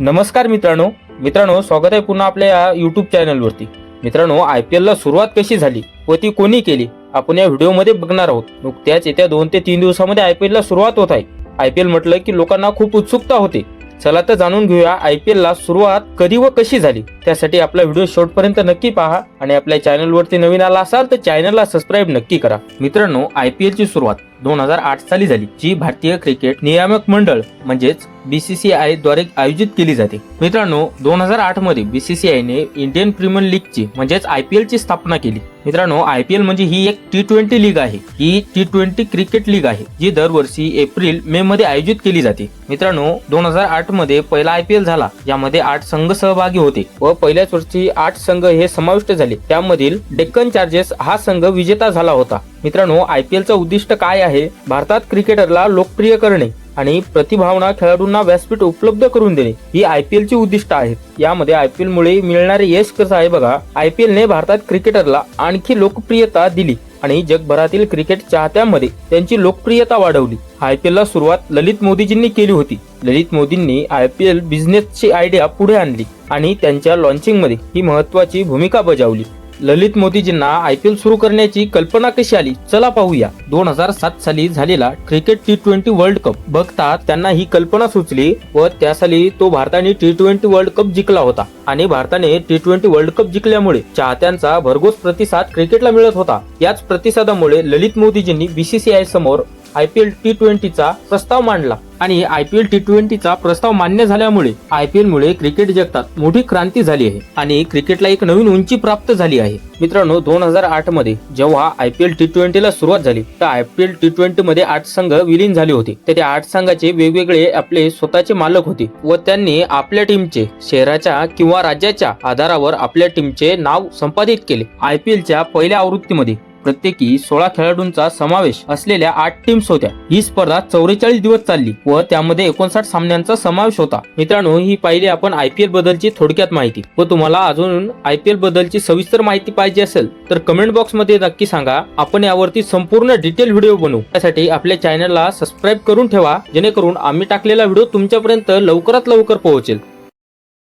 नमस्कार मित्रांनो. मित्रांनो स्वागत आहे पुन्हा आपल्या या युट्यूब चॅनलवरती मित्रांनो आय पी एलला सुरुवात कशी झाली व ती कोणी केली? आपण या व्हिडिओमध्ये बघणार आहोत. नुकत्याच येत्या दोन ते तीन दिवसामध्ये आय पी एलला सुरुवात होत आहे. आय पी एल म्हटलं की लोकांना खूप उत्सुकता होते. चला तर जाणून घेऊया आय पी एलला सुरुवात कधी व कशी झाली. त्यासाठी आपला व्हिडिओ शेवटपर्यंत नक्की पहा आणि आपल्या चॅनलवरती नवीन आला असाल तर चॅनलला सबस्क्राईब नक्की करा. मित्रांनो आय पी एलची सुरुवात दोन हजार आठ साली झाली जी भारतीय क्रिकेट नियामक मंडळ म्हणजेच बीसीसीआयद्वारे आयोजित केली जाते. मित्रांनो दोन हजार आठमध्ये बीसीसीआय ने इंडियन प्रीमियर लीगची म्हणजेच आय पी एलची स्थापना केली. मित्रांनो आय पी एल म्हणजे ही एक टी ट्वेंटी लीग आहे. ही टी ट्वेंटी क्रिकेट लीग आहे जी दरवर्षी एप्रिल मे मध्ये आयोजित केली जाते. मित्रांनो दोन हजार आठमध्ये पहिला आय पी एल झाला यामध्ये आठ संघ सहभागी होते व पहिल्याच वर्षी आठ संघ हे समाविष्ट झाले. त्यामधील डेक्कन चार्जेस हा संघ विजेता झाला होता. मित्रांनो आय पी एलचं उद्दिष्ट काय आहे? भारतात क्रिकेटरला लोकप्रिय करणे आणि प्रतिभावना खेळाडूंना व्यासपीठ उपलब्ध करून देणे ही आय पी एलची उद्दिष्ट आहेत यामध्ये आय पी एल मुळे मिळणारे यश कसं आहे बघा आय पी एलने भारतात क्रिकेटरला आणखी लोकप्रियता दिली. आणि जगभरातील क्रिकेट चाहत्यांमध्ये त्यांची लोकप्रियता वाढवली. आय पी एलला सुरुवात ललित मोदीजींनी केली होती. ललित मोदींनी आय पी एल बिझनेसची आयडिया पुढे आणली आणि त्यांच्या लॉन्चिंगमध्ये ही महत्वाची भूमिका बजावली. ललित मोदीजींना आय पी एल सुरू करण्याची कल्पना कशी आली? चला पाहूया. दोन हजार सात साली झालेला cricket T twenty world cup. बघता त्यांना ही कल्पना सुचली व त्या साली तो भारताने टी ट्वेंटी वर्ल्ड कप जिंकला होता. आणि भारताने टी ट्वेंटी वर्ल्ड कप जिंकल्यामुळे चाहत्यांचा भरघोस प्रतिसाद क्रिकेटला मिळत होता. याच प्रतिसादामुळे ललित मोदीजींनी बीसीसीआय समोर आय पी एल टी ट्वेंटीचा प्रस्ताव मांडला. आणि आय पी एल टी ट्वेंटीचा प्रस्ताव मान्य झाल्यामुळे आय पी एल मुळे क्रिकेट जगतात मोठी क्रांती झाली आहे आणि क्रिकेटला एक नवीन उंची प्राप्त झाली आहे. मित्रांनो दोन हजार आठमध्ये जेव्हा आय पी एल टी ट्वेंटीला सुरुवात झाली तर I P L T twenty मध्ये आठ संघ विलीन झाले होते. तर त्या आठ संघाचे वेगवेगळे आपले स्वतःचे मालक होते व त्यांनी आपल्या टीमचे शहराच्या किंवा राज्याच्या आधारावर आपल्या टीमचे नाव संपादित केले आय पी एलच्या पहिल्या आवृत्तीमध्ये. प्रत्येकी सोळा खेळाडूंचा समावेश असलेल्या आठ टीम्स होत्या. ही स्पर्धा चौवेचाळीस दिवस चालली व त्यामध्ये एकोणसाठ सामन्यांचा समावेश होता. मित्रांनो ही पाहिली आपण आयपीएल बद्दलची थोडक्यात माहिती व तुम्हाला अजून आयपीएल बद्दलची सविस्तर माहिती पाहिजे असेल तर कमेंट बॉक्समध्ये नक्की सांगा. आपण यावरती संपूर्ण डिटेल व्हिडिओ बनवू. त्यासाठी आपल्या चॅनलला सबस्क्राईब करून ठेवा जेणेकरून आम्ही टाकलेला व्हिडिओ तुमच्यापर्यंत लवकरात लवकर पोहोचेल.